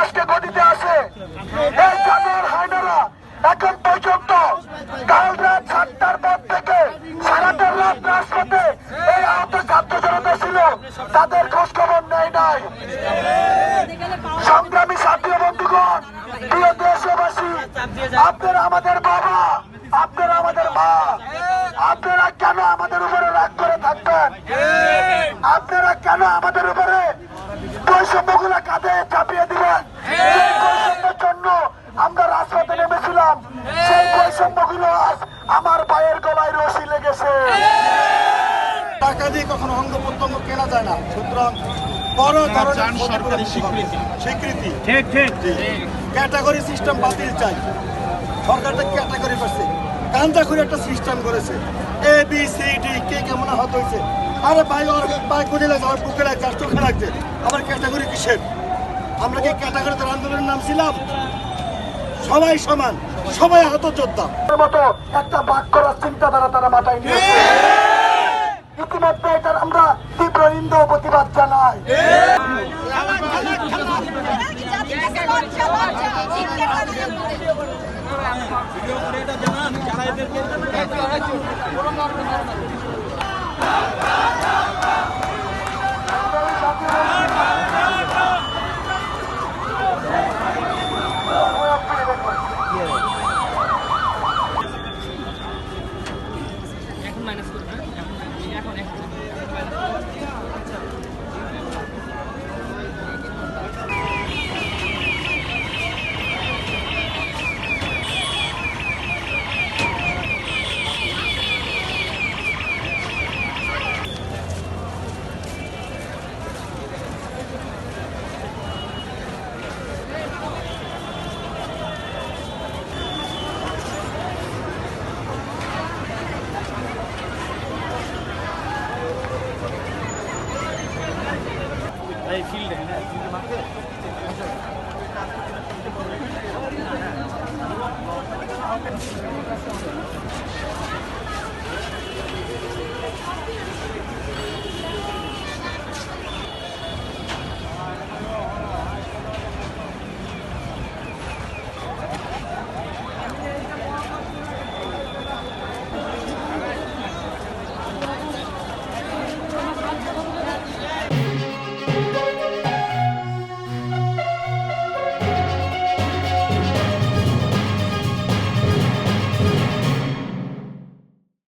আজকে গতিতে আছে। এই জানোয়ার হাইনারা এখন পর্যন্ত কাল রাত সাতটার পর থেকে সারাটার রাত রাজপথে এই আহত ছাত্র জনতা ছিল। তাদের খোঁজ খবর নাই। সংগ্রামী ছাত্র বন্ধুগণ, প্রিয় দেশবাসী, আপনারা আমাদের বাবা, আপনার আমাদের মা, আপনারা কেন আমাদের উপরে রাগ করে থাকবেন? আপনারা কেন আমাদের উপরে বৈষম্যগুলা কাঁধে চাপিয়ে দিবেন? সেই বৈষম্যগুলো আজ আমার পায়ের গলায় রশি লেগেছে। টাকা দিয়ে কখনো অঙ্গ প্রত্যঙ্গ কেনা যায় না। সুতরাং বড় ধরনের স্বীকৃতি। স্বীকৃতি। ঠিক ঠিক। ক্যাটাগরি সিস্টেম বাতিল চাই। সরকারটা ক্যাটাগরি একটা সিস্টেম করেছে। এ বি সি ডি কে কেমন হাত হয়েছে। আরে ভাই ওর পায়ে কোনে লাগছে আমার বুকে লাগছে আর চোখে লাগছে। আমার ক্যাটাগরি কিসের? আমরা কি ক্যাটাগরিতে আন্দোলনের নাম ছিলাম? সবাই সমান সবাই আহত যোদ্ধা। মতো একটা বাক করার চিন্তাধারা তারা মাথায় নিয়েছে। ইতিমধ্যে এটার আমরা তীব্র নিন্দা প্রতিবাদ জানাই। এই এখন হ্যাঁ नहीं फील्ड है